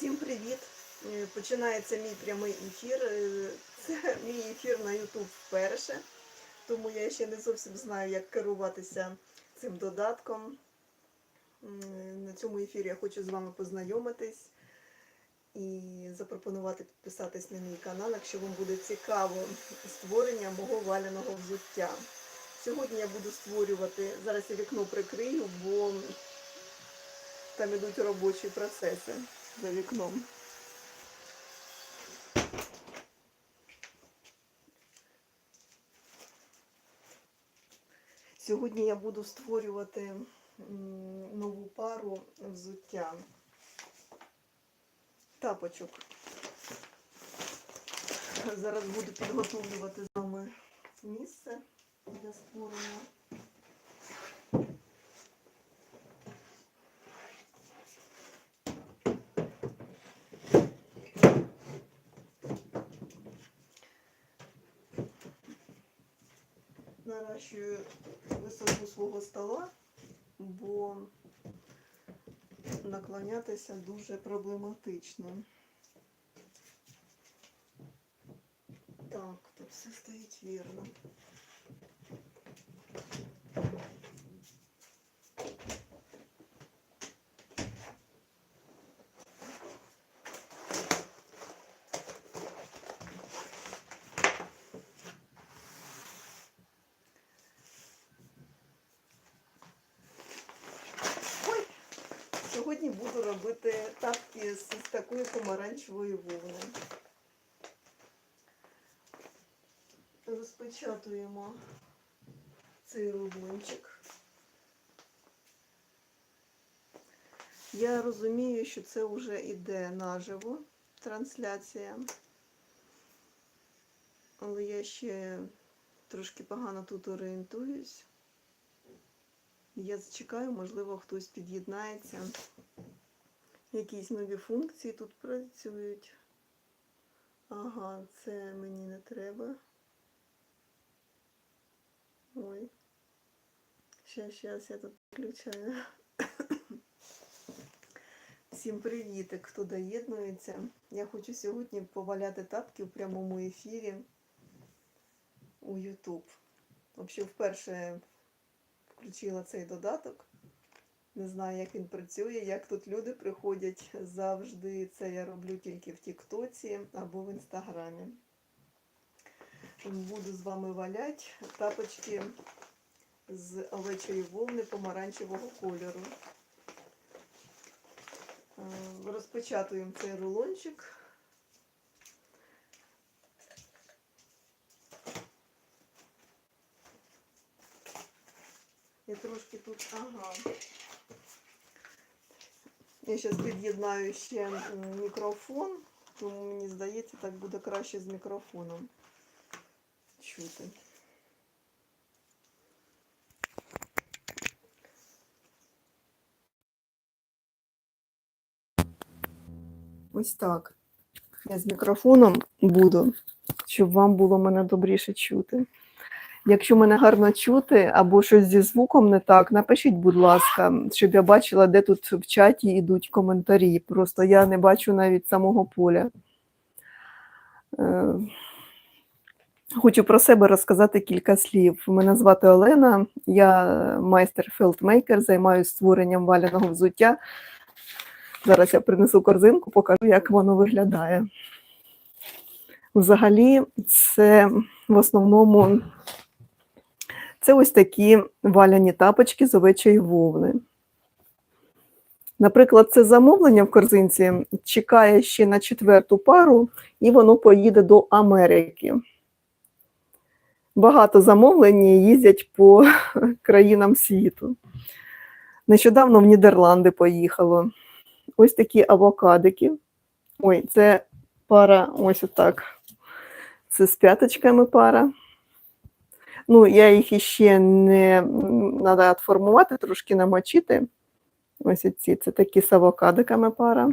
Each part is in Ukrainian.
Всім привіт! Е, Починається мій прямий ефір. Е, Це мій ефір на YouTube вперше, тому я ще не зовсім знаю, як керуватися цим додатком. На цьому ефірі я хочу з вами познайомитись і запропонувати підписатись на мій канал, якщо вам буде цікаво створення мого валяного взуття. Сьогодні я буду створювати, зараз я вікно прикрию, бо там ідуть робочі процеси за вікном. Сьогодні я буду створювати нову пару взуття тапочок. Зараз буду підготовлювати з вами місце для створення. Наращую висоту свого стола, бо наклонятися дуже проблематично. Так, тут все стоїть вірно. Сьогодні буду робити тапки з, такої помаранчевої вовни. Розпечатуємо цей рулончик. Я розумію, що це вже йде наживо трансляція. Але я ще трошки погано тут орієнтуюсь. Я зачекаю, можливо, хтось під'єднається. Якісь нові функції тут працюють. Ага, це мені не треба. Ой. Щас, щас я тут включаю. Всім привітик, хто доєднується. Я хочу сьогодні поваляти тапки у прямому ефірі у YouTube. Взагалі, вперше включила цей додаток. Не знаю, як він працює, як тут люди приходять завжди. Це я роблю тільки в Тіктоці або в Інстаграмі. Буду з вами валяти тапочки з овечої вовни помаранчевого кольору. Е, Розпечатуємо цей рулончик. Я трошки тут, ага. Я зараз під'єднаю ще мікрофон, тому мені здається, так буде краще з мікрофоном чути. Ось так. Я з мікрофоном буду, щоб вам було мене добріше чути. Якщо мене гарно чути або щось зі звуком не так, напишіть, будь ласка, щоб я бачила, де тут в чаті йдуть коментарі. Просто я не бачу навіть самого поля. Е, Хочу про себе розказати кілька слів. Мене звати Олена, я майстер фелдмейкер, займаюся створенням валяного взуття. Зараз я принесу корзинку, покажу, як воно виглядає. Взагалі, це в основному це ось такі валяні тапочки з овечої вовни. Наприклад, це замовлення в корзинці чекає ще на четверту пару, і воно поїде до Америки. Багато замовлень їздять по країнам світу. Нещодавно в Нідерланди поїхало. Ось такі авокадики. Ой, це пара ось отак. Це з п'яточками пара. Ну, я їх іще не треба формувати, трошки намочити. Ось ці це такі з авокадиками пара.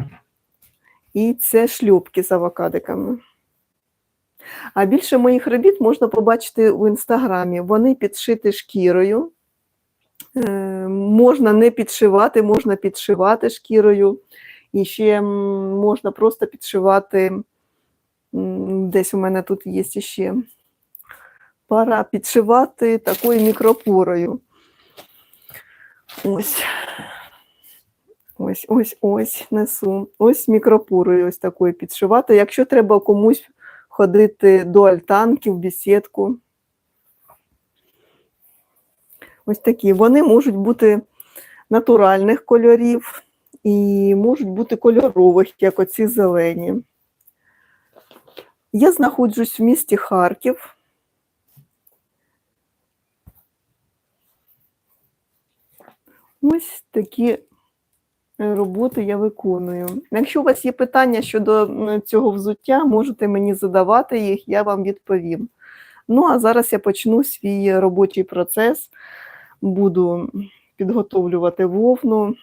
І це шлюбки з авокадиками. А більше моїх робіт можна побачити в інстаграмі. Вони підшиті шкірою. Е, можна не підшивати, можна підшивати шкірою. І ще можна просто підшивати. Десь у мене тут є ще пара підшивати такою мікропорою. Ось. Ось, ось, ось несу. Ось мікропорою ось такою підшивати. Якщо треба комусь ходити до альтанки в бесідку. Ось такі. Вони можуть бути натуральних кольорів і можуть бути кольорових, як оці зелені. Я знаходжусь в місті Харків. Ось такі е, роботи я виконую. Якщо у вас є питання щодо цього взуття, можете мені задавати їх, я вам відповім. Ну, а зараз я почну свій робочий процес. Буду підготовлювати вовну,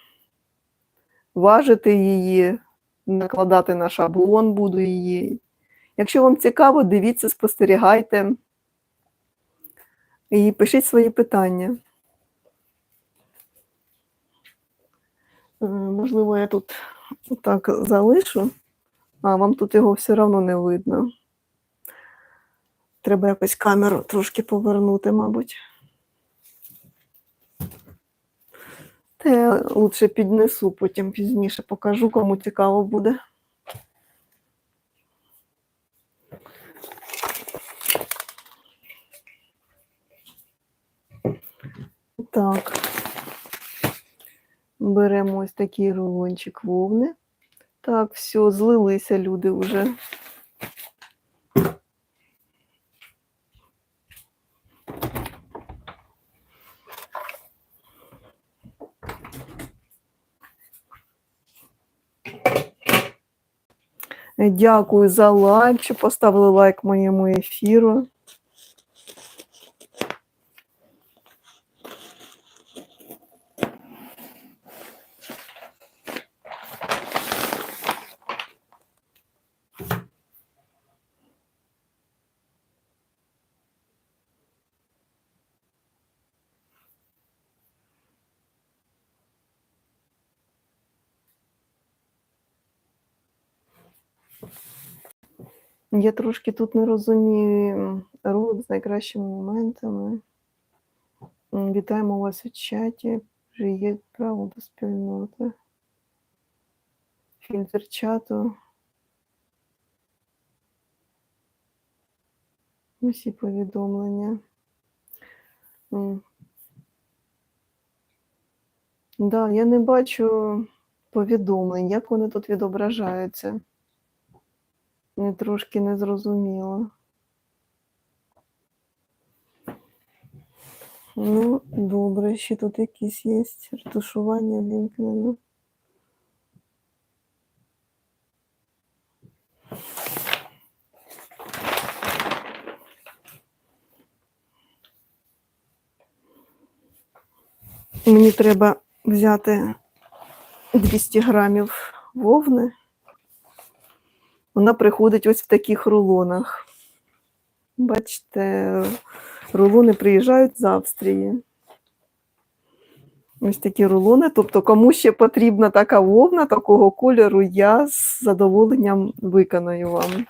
важити її, накладати на шаблон буду її. Якщо вам цікаво, дивіться, спостерігайте і пишіть свої питання. Можливо, я тут так залишу, а вам тут його все одно не видно. Треба якось камеру трошки повернути, мабуть. Та я лучше піднесу, потім пізніше покажу, кому цікаво буде. Так. Беремо ось такий рулончик вовни. Так, все, злилися люди вже. Дякую за лайк, що поставили лайк моєму ефіру. Я трошки тут не розумію ролик з найкращими моментами. Вітаємо вас у чаті. Вже є право до спільноти. Фільтр чату. Усі повідомлення. Да, я не бачу повідомлень, як вони тут відображаються. Мені трошки не зрозуміло. Ну, добре, ще тут якісь є ретушування вімкнено. Мені треба взяти 200 грамів вовни. Вона приходить ось в таких рулонах. Бачите, рулони приїжджають з Австрії. Ось такі рулони. Тобто, кому ще потрібна така вовна такого кольору, я з задоволенням виконаю вам.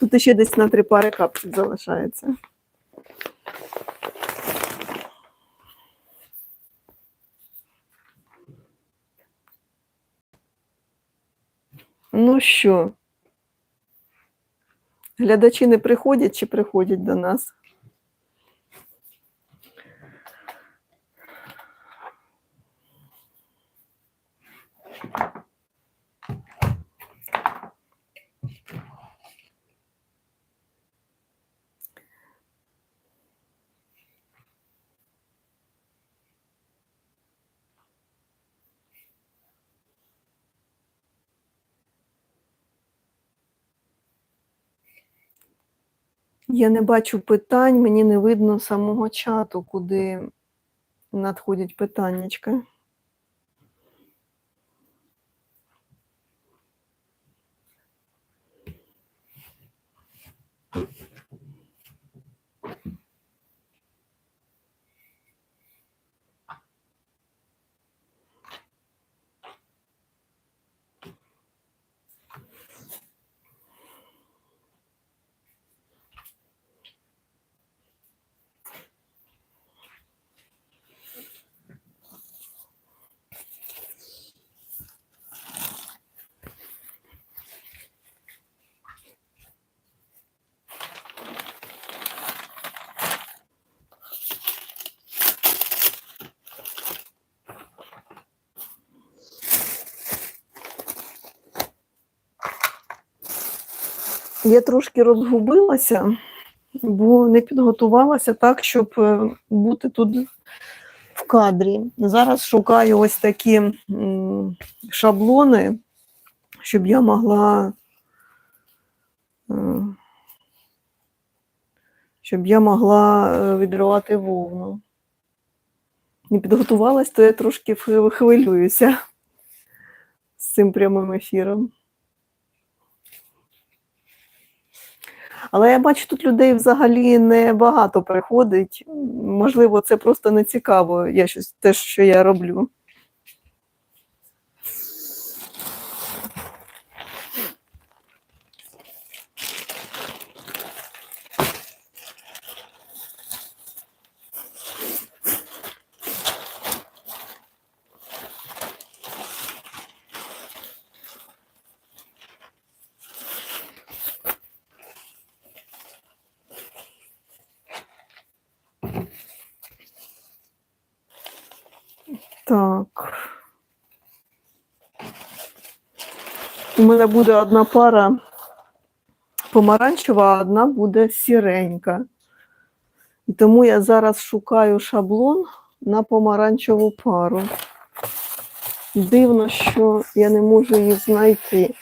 Тут ще десь на три пари капсуль залишається. Ну що, глядачі не приходять чи приходять до нас? Я не бачу питань, мені не видно самого чату, куди надходять питаннячка. Я трошки розгубилася, бо не підготувалася так, щоб е, бути тут в кадрі. Зараз шукаю ось такі шаблони, щоб я могла. е, Щоб я могла е, відривати вовну. Не підготувалась, то я трошки хвилююся з цим прямим ефіром. Але я бачу, тут людей взагалі не багато приходить. Можливо, це просто не цікаво, я щось, те, що я роблю. Так. У мене буде одна пара помаранчева, а одна буде сіренька. І тому я зараз шукаю шаблон на помаранчеву пару. Дивно, що я не можу її знайти.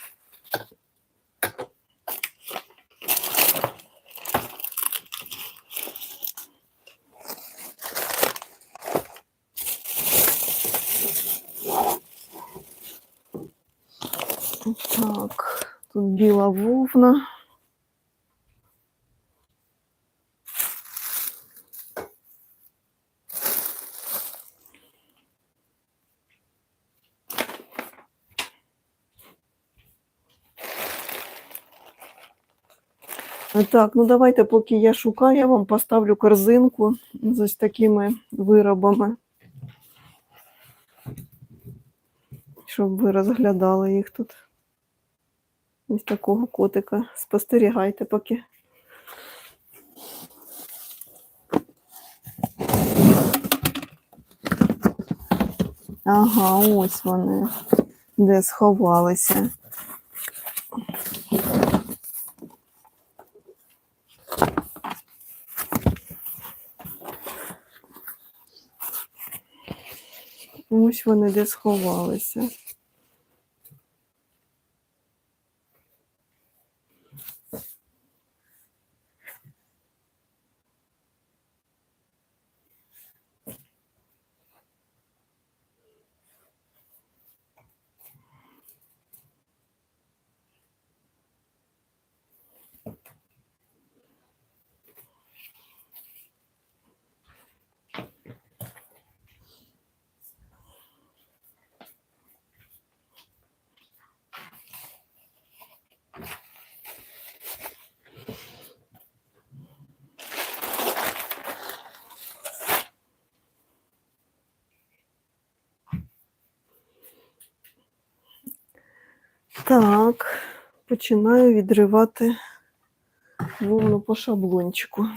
Так, тут біла вовна. Так, ну давайте, поки я шукаю, я вам поставлю корзинку з ось такими виробами, щоб ви розглядали їх тут. Ось такого котика. Спостерігайте поки. Ага, ось вони, де сховалися. Ось вони де сховалися. Так, починаю відривати вовну по шаблончику.